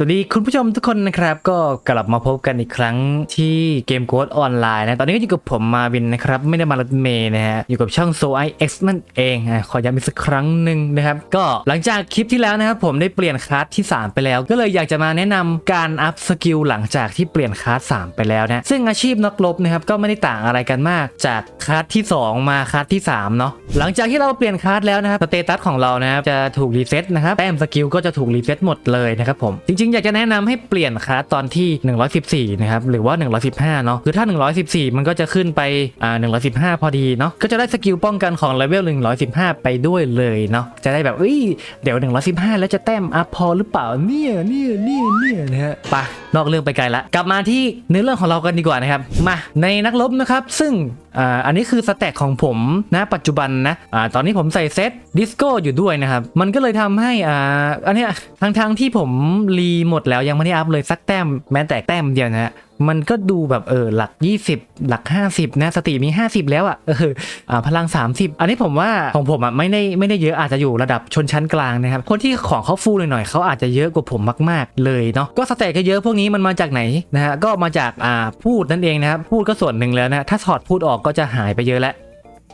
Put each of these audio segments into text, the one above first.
สวัสดีคุณผู้ชมทุกคนนะครับ ก็กลับมาพบกันอีกครั้งที่เกมโกดออนไลน์นะ ตอนนี้ก็อยู่กับผมมาวินนะครับ ไม่ได้มารถเมย์นะฮะ อยู่กับช่อง So I X นั่นเองนะขอย้ำอีกสักครั้งหนึ่งนะครับ ก็หลังจากคลิปที่แล้วนะครับ ผมได้เปลี่ยนคลาสที่ 3 ไปแล้ว ก็เลยอยากจะมาแนะนำการอัพสกิลหลังจากที่เปลี่ยนคลาส3ไปแล้วนะซึ่งอาชีพนักรบนะครับก็ไม่ได้ต่างอะไรกันมาก จากคลาสที่ 2 มาคลาสที่3เนาะหลังจากที่เราเปลี่ยนคลาสแล้วนะครับสเตตัสของเรานะครับจะถูกรีเซ็ตนะครับแต้มสกิลก็จะถูกรีเซ็ตหมดเลยนะครับผมจริงๆ อยากจะแนะนำให้เปลี่ยนคลาสตอนที่ 114 นะครับ หรือว่า 115 เนาะคือถ้า 114 มันก็จะขึ้นไปอ่า115 พอดีเนาะก็จะได้สกิลป้องกันของเลเวล115 ไปด้วยเลยเนาะจะได้แบบเอ้ยเดี๋ยว 115 แล้วจะแต้มอัพพอหรือเปล่าเนี่ยเนี่ยเนี่ยเนี่ย นะฮะไปนอกเรื่องไปไกลละ กลับมาที่เนื้อเรื่องของเรากันดีกว่านะครับ มาในนักลบนะครับ ซึ่งอ่าอันนี้คือสแต็กของผมนะปัจจุบันนะอ่าตอนนี้ผมใส่เซตดิสโก้อยู่ด้วยนะครับ มันก็เลยทำให้อ่าอันนี้ทางทางๆที่ผมรีหมดแล้วยังไม่ได้อัพเลยสักแต้มแม้แต่แต้มเดียวนะฮะ มันก็ดูแบบเออหลัก 20 หลัก 50 นะสติมี 50 แล้วอะ่ะเอออ่าพลัง 30 อันนี้ผมว่าของผมอะไม่ได้ไม่ได้เยอะอาจจะอยู่ระดับชนชั้นกลางนะครับ คนที่ของเขาฟูลหน่อยๆเขาอาจจะเยอะกว่าผมมาก ๆ เลยเนาะก็สแต็กก็เยอะพวกนี้มันมาจากไหนนะฮะก็มาจากอ่าพูดนั่นเองนะครับพูดก็ส่วนหนึ่งแล้วนะถ้าถอดพูดออกก็จะหายไปเยอะแล้ว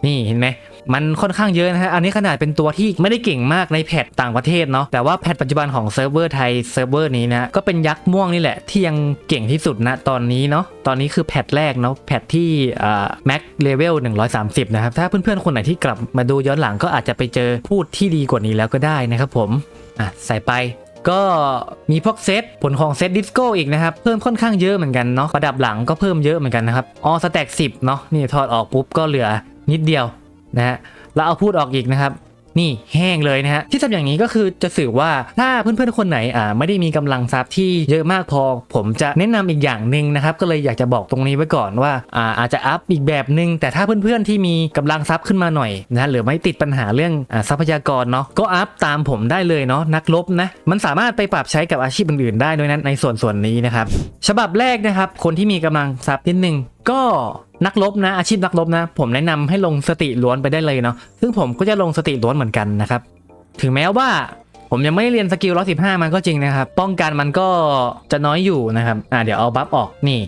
นี่เห็นไหม มันค่อนข้างเยอะนะฮะ อันนี้ขนาดเป็นตัวที่ไม่ได้เก่งมากในแพทต่างประเทศเนาะ แต่ว่าแพทปัจจุบันของเซิร์ฟเวอร์ไทยเซิร์ฟเวอร์นี้นะก็เป็นยักษ์ม่วงนี่แหละที่ยังเก่งที่สุดนะตอนนี้เนาะ ตอนนี้คือแพทแรกเนาะแพทที่อ่าแม็กเลเวล130 นะครับ ถ้าเพื่อนๆคนไหนที่กลับมาดูย้อนหลังก็อาจจะไปเจอพูดที่ดีกว่านี้แล้วก็ได้นะครับผม อะใส่ไปก็มีพวกเซตผลของเซตดิสโก้อีกนะครับ เพิ่มค่อนข้างเยอะเหมือนกันเนาะประดับหลังก็เพิ่มเยอะเหมือนกันนะครับออสแต็กสิบเนาะนี่ถอดออกปุ๊บก็เหลือนิดเดียว นะฮะแล้วเอาพูดออกอีกนะครับนี่แห้งเลยนะฮะที่ทำอย่างนี้ก็คือจะสื่อว่าถ้าเพื่อนๆคนไหนอ่าไม่ได้มีกำลังทรัพย์ที่เยอะมากพอ ผมจะแนะนำอีกอย่างหนึ่งนะครับก็เลยอยากจะบอกตรงนี้ไว้ก่อนว่าอ่าอาจจะอัพอีกแบบหนึ่งแต่ถ้าเพื่อนๆที่มีกำลังทรัพย์ขึ้นมาหน่อยนะหรือไม่ติดปัญหาเรื่องอาทรัพยากรเนาะก็อัพตามผมได้เลยเนาะนักลบนะมันสามารถไปปรับใช้กับอาชีพอื่นๆได้ด้วยนะในส่วนส่วนนี้นะครับฉบับแรกนะครับคนที่มีกำลังทรัพย์นิดนึงก็ นักลบนะอาชีพนักลบนะ ผมแนะนำให้ลงสติล้วนไปได้เลยเนาะซึ่งผมก็จะลงสติล้วนเหมือนกันนะครับ ถึงแม้ว่าผมยังไม่ได้เรียนสกิล115มันก็จริงนะครับ ป้องกันมันก็จะน้อยอยู่นะครับ อ่าเดี๋ยวเอาบัฟออกนี่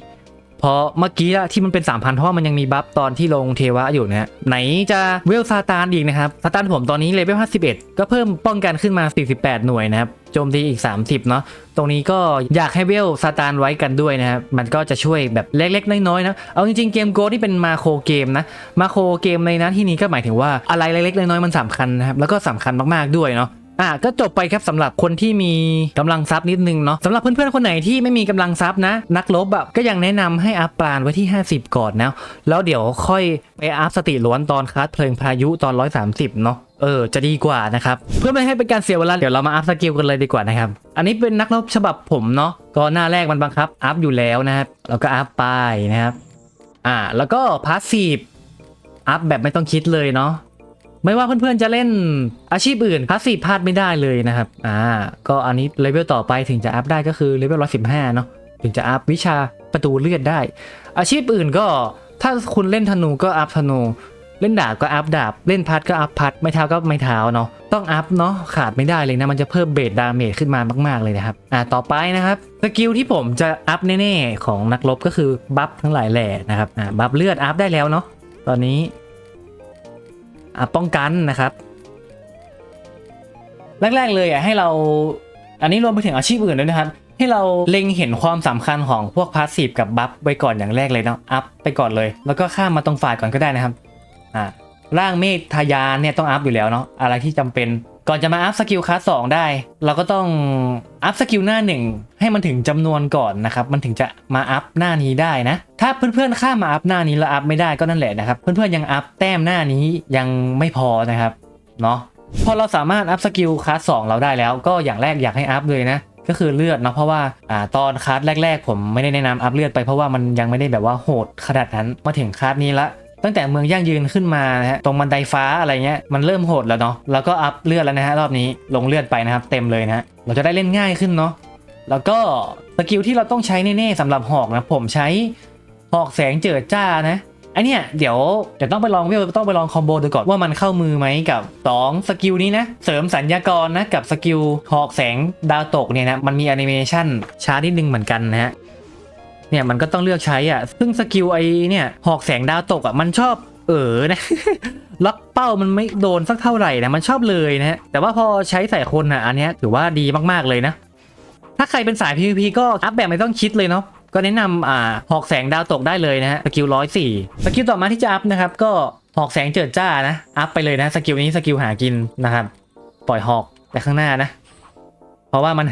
เพราะเมื่อกี้ที่มันเป็น 3,000เพราะว่ามันยังมีบัฟตอนที่ลงเทวะอยู่นะไหนจะเวลซาตานอีกนะครับซาตานผมตอนนี้เลเวล51 ก็เพิ่มป้องกันขึ้นมา 48 หน่วยนะครับ โจมตีอีก 30 เนาะตรงนี้ก็อยากให้เวลซาตานไว้กันด้วยนะครับมันก็จะช่วยแบบเล็กๆน้อยๆนะเอาจริงๆเกมโกนี่เป็นมาโครเกมนะมาโครเกมในนั้นที่นี้ก็หมายถึงว่าอะไรเล็กๆน้อยๆมันสำคัญนะครับแล้วก็สำคัญมากๆด้วยเนาะอะก็จบไปครับสำหรับคนที่มีกำลังทรัพย์นิดนึงเนาะสำหรับเพื่อนๆคนไหนที่ไม่มีกำลังทรัพย์นะ นักลบอะก็ยังแนะนำให้อัพปราณไว้ที่ 50 ก่อนนะแล้วเดี๋ยวค่อยไปอัพสติล้วนตอนคัสเพลิงพายุตอน 130 เนาะ เออจะดีกว่านะครับ เพื่อไม่ให้เป็นการเสียเวลาเดี๋ยวเรามาอัพสกิลกันเลยดีกว่านะครับ อันนี้เป็นนักรบฉบับผมเนาะก็หน้าแรกมันบังคับอัพอยู่แล้วนะครับแล้วก็อัพไปนะครับอ่าแล้วก็พาสซีฟอัพแบบไม่ต้องคิดเลยเนาะไม่ว่าเพื่อนๆจะเล่นอาชีพอื่นพาสซีฟพลาดไม่ได้เลยนะครับอ่าก็อันนี้เลเวลต่อไปถึงจะอัพได้ก็คือเลเวล115เนาะถึงจะอัพวิชาประตูเลือดได้ อาชีพอื่นก็ถ้าคุณเล่นธนูก็อัพธนู เล่นดาบก็อัพดาบ เล่นพัดก็อัพพัด ไม่เท้าก็ไม่เท้าเนาะ ต้องอัพเนาะขาดไม่ได้เลยนะ มันจะเพิ่มเบสดาเมจขึ้นมามาก ๆเลยนะครับ อ่าต่อไปนะครับ สกิลที่ผมจะอัพแน่ๆ ของนักรบก็คือบัฟทั้งหลายแหล่นะครับ อ่าบัฟเลือดอัพได้แล้วเนาะ ตอนนี้อะป้องกันนะครับ แรกๆเลยอะให้เรา อันนี้รวมไปถึงอาชีพอื่นด้วยนะครับให้เราเล็งเห็นความสำคัญของพวกพาสซีฟกับบัฟไว้ก่อนอย่างแรกเลยเนาะอัพไปก่อนเลย แล้วก็ข้ามมาตรงฝ่ายก่อนก็ได้นะครับ อ่าร่างเมฆทายานเนี่ยต้องอัพอยู่แล้วเนาะอะไรที่จำเป็นก่อนจะมาอัพสกิลคลาสสองได้ เราก็ต้องอัพสกิลหน้าหนึ่งให้มันถึงจำนวนก่อนนะครับมันถึงจะมาอัพหน้านี้ได้นะ ถ้าเพื่อนๆข้ามาอัพหน้านี้แล้วอัพไม่ได้ก็นั่นแหละนะครับ เพื่อนๆยังอัพแต้มหน้านี้ยังไม่พอนะครับเนาะพอเราสามารถอัพสกิลคลาสสองเราได้แล้ว ก็อย่างแรกอยากให้อัพเลยนะก็คือเลือดเนาะเพราะว่าอ่าตอนคลาสแรก ๆ ผมไม่ได้แนะนำอัพเลือดไปเพราะว่ามันยังไม่ได้แบบว่าโหดขนาดนั้นมาถึงคลาสนี้ละ ตั้งแต่เมืองย่างยืนขึ้นมานะฮะตรงบันไดฟ้าอะไรเงี้ยมันเริ่มโหดแล้วเนาะแล้วก็อัพเลือดแล้วนะฮะรอบนี้ลงเลือดไปนะครับเต็มเลยนะเราจะได้เล่นง่ายขึ้นเนาะแล้วก็สกิลที่เราต้องใช้แน่ๆสำหรับหอกนะผมใช้หอกแสงเจิดจ้านะไอเนี่ยเดี๋ยวเดี๋ยวต้องไปลองเวลต้องไปลองคอมโบดูก่อนว่ามันเข้ามือไหมกับสองสกิลนี้นะ เสริมสัญญากรนะกับสกิลหอกแสงดาวตกเนี่ยนะมันมีแอนิเมชันช้านิดนึงเหมือนกันนะฮะ เนี่ยมันก็ต้องเลือกใช้อะ ซึ่งสกิลไอ้เนี่ยหอกแสงดาวตกอะมันชอบเออนะล็อกเป้ามันไม่โดนสักเท่าไหร่นะมันชอบเลยนะฮะแต่ว่าพอใช้ใส่คนอะอันเนี้ยถือว่าดีมากๆเลยนะ ถ้าใครเป็นสาย PVP ก็อัพแบบไม่ต้องคิดเลยเนาะก็แนะนำอ่าหอกแสงดาวตกได้เลยนะฮะสกิลร้อยสี่สกิลต่อมาที่จะอัพนะครับ ก็หอกแสงเจิดจ้านะอัพไปเลยนะสกิลนี้สกิลหากินนะครับ ปล่อยหอกไปข้างหน้านะ เพราะว่ามัน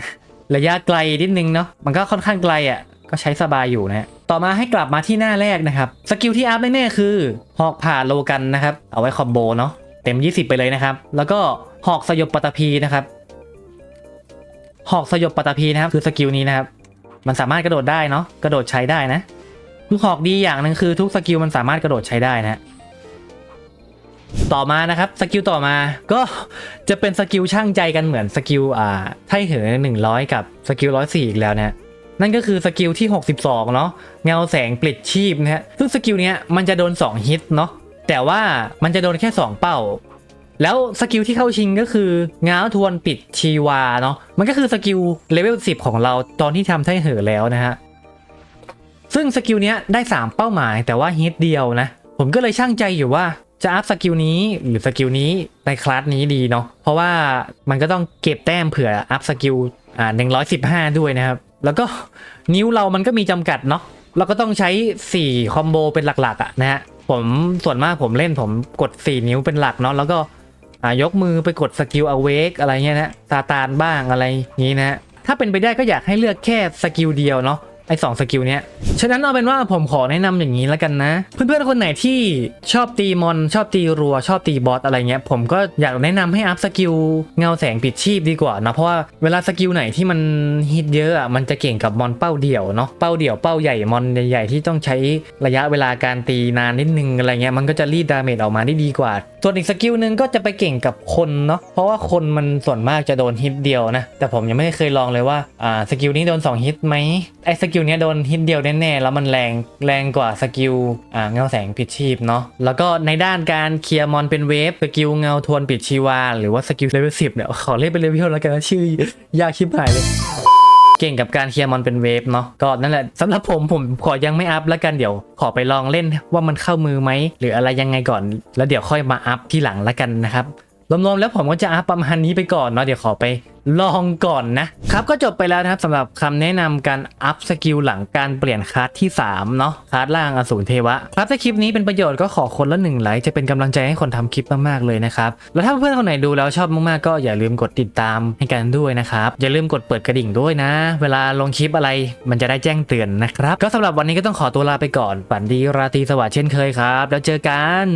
ระยะไกลนิดนึงเนาะมันก็ค่อนข้างไกลอะ ก็ใช้สบายอยู่นะฮะต่อมาให้กลับมาที่หน้าแรกนะครับ สกิลที่อัพแน่ๆคือหอกผ่าโลกันนะครับ เอาไว้คอมโบเนาะเต็ม 20 ไปเลยนะครับ แล้วก็หอกสยบปตตภีนะครับหอกสยบปตตภีนะครับคือสกิลนี้นะครับ มันสามารถกระโดดได้เนาะกระโดดใช้ได้นะคือหอกดีอย่างหนึ่งคือทุกสกิลมันสามารถกระโดดใช้ได้นะต่อมานะครับสกิลต่อมาก็จะเป็นสกิลช่างใจกันเหมือนสกิลอ่าไท่เหินหนึ่งร้อยกับสกิลร้อยสี่อีกแล้วนะ นั่นก็คือสกิลที่ 62 เนาะเงาแสงปลิดชีพนะฮะซึ่งสกิลเนี้ยมันจะโดน 2 ฮิตเนาะแต่ว่ามันจะโดนแค่ 2 เป้า แล้วสกิลที่เข้าชิงก็คือง้าวทวนปิดชีวาเนาะมันก็คือสกิลเลเวล 10 ของเราตอนที่ทำไท่เหินแล้วนะฮะซึ่งสกิลเนี้ยได้ 3 เป้าหมายแต่ว่าฮิตเดียวนะผมก็เลยช่างใจอยู่ว่าจะอัพสกิลนี้หรือสกิลนี้ในคลาสนี้ดีเนาะเพราะว่ามันก็ต้องเก็บแต้มเผื่ออัพสกิลอ่า115 ด้วยนะครับ แล้วก็นิ้วเรามันก็มีจำกัดเนาะเราก็ต้องใช้ 4 คอมโบเป็นหลักๆอะนะฮะผมส่วนมากผมเล่นผมกด 4 นิ้วเป็นหลักเนาะแล้วก็ยกมือไปกดสกิลอเวกอะไรเงี้ยนะซาตานบ้างอะไรอย่างนี้นะฮะถ้าเป็นไปได้ก็อยากให้เลือกแค่สกิลเดียวเนาะ ไอ้สองสกิลเนี้ย ฉะนั้นเอาเป็นว่าผมขอแนะนำอย่างนี้แล้วกันนะ เพื่อนๆคนไหนที่ชอบตีมอน ชอบตีรัว ชอบตีบอสอะไรเงี้ย ผมก็อยากแนะนำให้อัพสกิลเงาแสงปิดชีพดีกว่านะ เพราะว่าเวลาสกิลไหนที่มันฮิตเยอะอะ มันจะเก่งกับมอนเป้าเดี่ยวเนาะ เป้าเดี่ยวเป้าใหญ่มอนใหญ่ๆที่ต้องใช้ระยะเวลาการตีนานนิดนึงอะไรเงี้ย มันก็จะรีดดาเมจออกมาได้ดีกว่า ส่วนอีกสกิลหนึ่งก็จะไปเก่งกับคนเนาะ เพราะว่าคนมันส่วนมากจะโดนฮิตเดียวนะ แต่ผมยังไม่เคยลองเลยว่า อ่า สกิลนี้โดนสองฮิตไหมไอ้สกิลเนี้ยโดนฮิตเดียวแน่ๆแล้วมันแรงแรงกว่าสกิลอ่าเงาแสงปิดชีพเนาะแล้วก็ในด้านการเคลียร์มอนเป็นเวฟสกิลเงาทวนปิดชีวา หรือว่าสกิลเลเวลสิบเนี่ยขอเล่นเป็นเลเวลแล้วกันนะชื่อยากชิบหายเลยเก่งกับการเคลียร์มอนเป็นเวฟเนาะก็นั่นแหละสำหรับผมผมขอยังไม่อัพแล้วกันเดี๋ยวขอไปลองเล่นว่ามันเข้ามือไหมหรืออะไรยังไงก่อน แล้วเดี๋ยวค่อยมาอัพที่หลังแล้วกันนะครับรวมๆแล้วผมก็จะอัพประมาณนี้ไปก่อนเนาะเดี๋ยวขอไป ลองก่อนนะครับก็จบไปแล้วนะครับสำหรับคำแนะนำการอัพสกิลหลังการเปลี่ยนคลาสที่3เนาะคลาสล่างอสูรเทวะครับถ้าคลิปนี้เป็นประโยชน์ก็ขอคนละหนึ่งไลค์จะเป็นกำลังใจให้คนทำคลิปมากๆเลยนะครับแล้วถ้าเพื่อนคนไหนดูแล้วชอบมากๆก็อย่าลืมกดติดตามให้กันด้วยนะครับอย่าลืมกดเปิดกระดิ่งด้วยนะ เวลาลงคลิปอะไรมันจะได้แจ้งเตือนนะครับก็สำหรับวันนี้ก็ต้องขอตัวลาไปก่อนฝันดีราตรีสวัสดิ์เช่นเคยครับ แล้วเจอกัน